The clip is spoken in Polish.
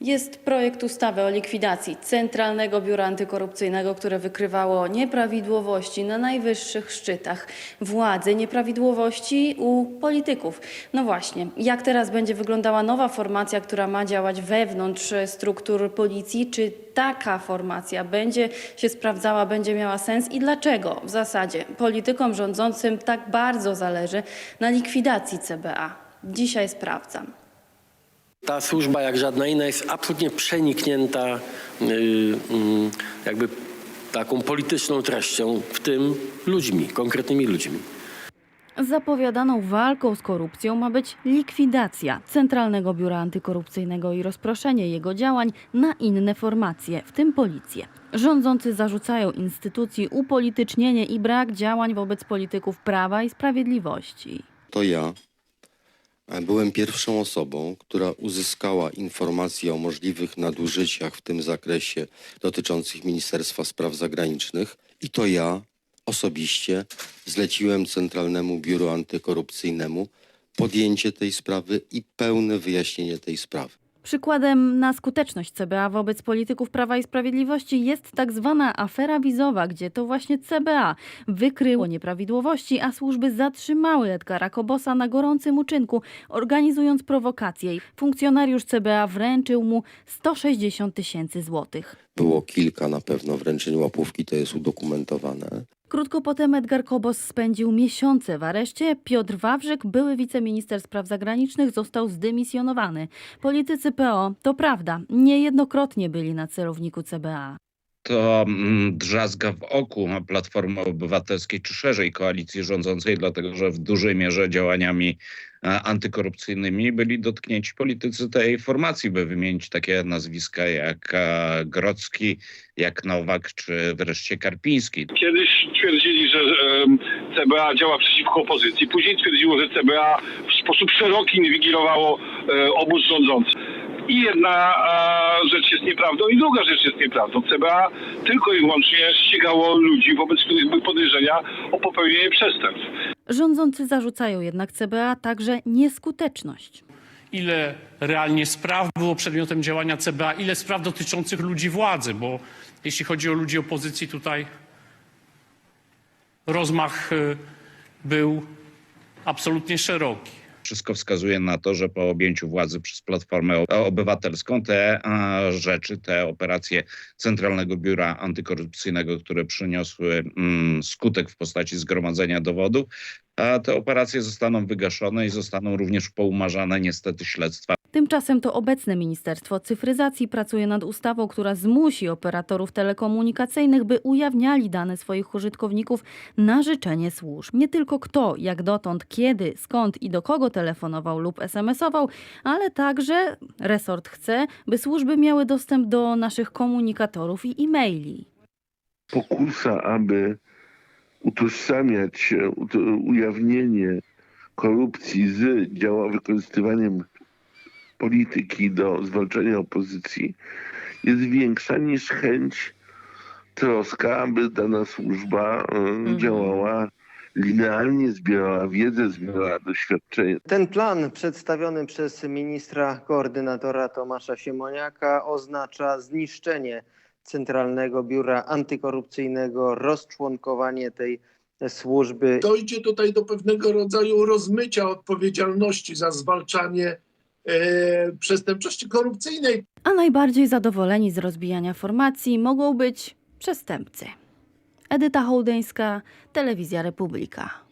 Jest projekt ustawy o likwidacji Centralnego Biura Antykorupcyjnego, które wykrywało nieprawidłowości na najwyższych szczytach władzy, nieprawidłowości u polityków. No właśnie, jak teraz będzie wyglądała nowa formacja, która ma działać wewnątrz struktur policji? Czy taka formacja będzie się sprawdzała, będzie miała sens i dlaczego w zasadzie politykom rządzącym tak bardzo zależy na likwidacji CBA? Dzisiaj sprawdzam. Ta służba, jak żadna inna, jest absolutnie przeniknięta yy, yy, jakby taką polityczną treścią, w tym ludźmi, konkretnymi ludźmi. Zapowiadaną walką z korupcją ma być likwidacja Centralnego Biura Antykorupcyjnego i rozproszenie jego działań na inne formacje, w tym policję. Rządzący zarzucają instytucji upolitycznienie i brak działań wobec polityków prawa i sprawiedliwości. To ja byłem pierwszą osobą, która uzyskała informacje o możliwych nadużyciach w tym zakresie dotyczących Ministerstwa Spraw Zagranicznych i to ja osobiście zleciłem Centralnemu Biuru Antykorupcyjnemu podjęcie tej sprawy i pełne wyjaśnienie tej sprawy. Przykładem na skuteczność CBA wobec polityków Prawa i Sprawiedliwości jest tak zwana afera wizowa, gdzie to właśnie CBA wykryło nieprawidłowości, a służby zatrzymały Edgara Kobosa na gorącym uczynku, organizując prowokację. Funkcjonariusz CBA wręczył mu 160 tysięcy złotych. Było kilka na pewno wręczeń łapówki, to jest udokumentowane. Krótko potem Edgar Kobos spędził miesiące w areszcie. Piotr Wawrzyk, były wiceminister spraw zagranicznych, został zdymisjonowany. Politycy PO, to prawda, niejednokrotnie byli na celowniku CBA. To mm, drzazga w oku Platformy Obywatelskiej, czy szerzej koalicji rządzącej, dlatego że w dużej mierze działaniami e, antykorupcyjnymi byli dotknięci politycy tej formacji, by wymienić takie nazwiska jak e, Grocki, jak Nowak, czy wreszcie Karpiński. Kiedyś twierdzili, że CBA działa przeciwko opozycji. Później twierdziło, że CBA w sposób szeroki inwigilowało e, obóz rządzący. I jedna e, rzecz jest nieprawdą, i druga rzecz jest nieprawdą. CBA tylko i wyłącznie ścigało ludzi, wobec których były podejrzenia o popełnienie przestępstw. Rządzący zarzucają jednak CBA także nieskuteczność. ile realnie spraw było przedmiotem działania CBA, ile spraw dotyczących ludzi władzy, bo jeśli chodzi o ludzi opozycji, tutaj rozmach y, był absolutnie szeroki. Wszystko wskazuje na to, że po objęciu władzy przez Platformę Obywatelską te rzeczy, te operacje Centralnego Biura Antykorupcyjnego, które przyniosły mm, skutek w postaci zgromadzenia dowodów, te operacje zostaną wygaszone i zostaną również poumarzane niestety śledztwa. Tymczasem to obecne Ministerstwo Cyfryzacji pracuje nad ustawą, która zmusi operatorów telekomunikacyjnych, by ujawniali dane swoich użytkowników na życzenie służb. Nie tylko kto, jak dotąd, kiedy, skąd i do kogo telefonował lub SMS-ował, ale także resort chce, by służby miały dostęp do naszych komunikatorów i e-maili. pokusa, aby utożsamiać ut- ujawnienie korupcji z działa wykorzystywaniem polityki do zwalczania opozycji jest większa niż chęć, troska, aby dana służba e, działała linearnie, zbierała wiedzę, zbierała doświadczenie. Ten plan przedstawiony przez ministra koordynatora Tomasza Siemoniaka oznacza zniszczenie Centralnego Biura Antykorupcyjnego, rozczłonkowanie tej służby. dojdzie tutaj do pewnego rodzaju rozmycia odpowiedzialności za zwalczanie przestępczości korupcyjnej. A najbardziej zadowoleni z rozbijania formacji mogą być przestępcy. Edyta Hołdeńska, Telewizja Republika.